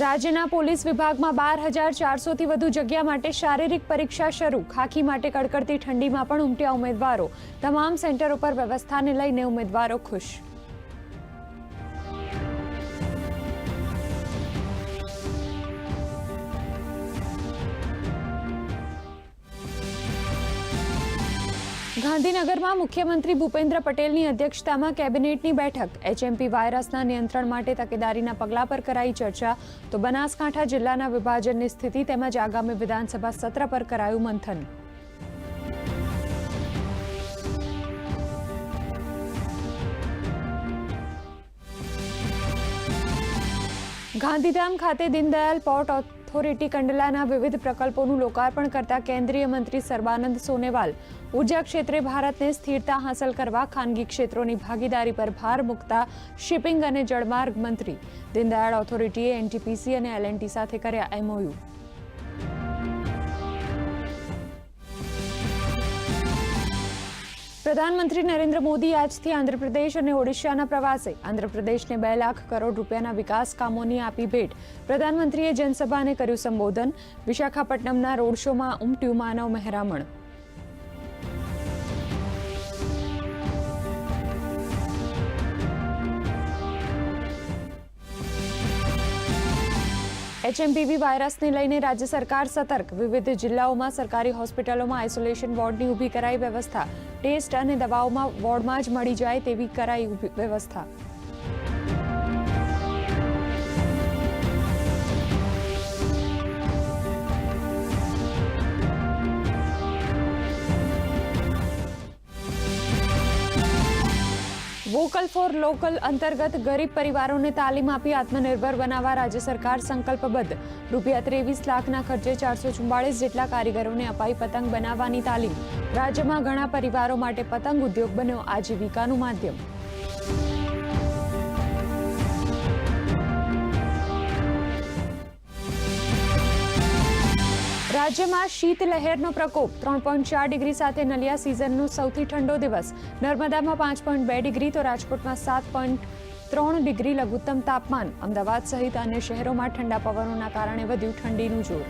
રાજ્યના પોલીસ વિભાગમાં બાર હજાર ચારસોથી વધુ જગ્યા માટે શારીરિક પરીક્ષા શરૂ. ખાખી માટે કડકડતી ઠંડીમાં પણ ઉમટ્યા ઉમેદવારો. તમામ સેન્ટરો પર વ્યવસ્થાને લઈને ઉમેદવારો ખુશ. ગાંધીનગરમાં મુખ્યમંત્રી ભૂપેન્દ્ર પટેલની અધ્યક્ષતામાં કેબિનેટની બેઠક. એચએમપી વાયરસના નિયંત્રણ માટે તકેદારીના પગલાં પર કરાઈ ચર્ચા. તો બનાસકાંઠા જિલ્લાના વિભાજનની સ્થિતિ તેમજ આગામી વિધાનસભા સત્ર પર કરાયું મંથન. ગાંધીધામ ખાતે દીનદયાલ પોર્ટ ઓથોરિટી કંડલાના વિવિધ પ્રકલ્પોનું લોકાર્પણ કરતા કેન્દ્રીય મંત્રી સર્બાનંદ સોનેવાલ ઊર્જા ક્ષેત્રે ભારતને સ્થિરતા હાંસલ કરવા ખાનગી ક્ષેત્રોની ભાગીદારી પર ભાર મૂકતા શિપિંગ અને જળમાર્ગ મંત્રી દીનદયાળ ઓથોરિટીએ એનટીપીસી અને એલએનટી સાથે કર્યા એમઓયુ. પ્રધાનમંત્રી નરેન્દ્ર મોદી આજથી આંધ્રપ્રદેશ અને ઓડિશાના પ્રવાસે. આંધ્રપ્રદેશને બે લાખ કરોડ રૂપિયાના વિકાસ કામોની આપી ભેટ. પ્રધાનમંત્રીએ જનસભાને કર્યું સંબોધન. વિશાખાપટ્ટનમના રોડ શોમાં ઉમટ્યું માનવ મહેરામણ. એચએમપીવી વાયરસને લઈને રાજ્ય સરકાર સતર્ક. વિવિધ જિલ્લાઓમાં સરકારી હોસ્પિટલોમાં આઇસોલેશન વોર્ડની ઊભી કરાઈ વ્યવસ્થા. ટેસ્ટ અને દવાઓમાં વોર્ડમાં જ મળી જાય તેવી કરાઈ વ્યવસ્થા. વોકલ ફોર લોકલ અંતર્ગત ગરીબ પરિવારોને તાલીમ આપી આત્મનિર્ભર બનાવવા રાજ્ય સરકાર સંકલ્પબદ્ધ. રૂપિયા ત્રેવીસ લાખના ખર્ચે ચારસો ચુમ્બાળીસ જેટલા કારીગરોને અપાઈ પતંગ બનાવવાની તાલીમ. રાજ્યમાં ઘણા પરિવારો માટે પતંગ ઉદ્યોગ બન્યો, આજીવિકાનું માધ્યમ. રાજ્યમાં શીતલહેરનો પ્રકોપ. ત્રણ પોઈન્ટ ચાર ડિગ્રી સાથે નલિયા સિઝનનો સૌથી ઠંડો દિવસ. નર્મદામાં પાંચ પોઈન્ટ બે ડિગ્રી તો રાજકોટમાં સાત પોઈન્ટ ત્રણ ડિગ્રી લઘુત્તમ તાપમાન. અમદાવાદ સહિત અન્ય શહેરોમાં ઠંડા પવનોના કારણે વધ્યું ઠંડીનું જોર.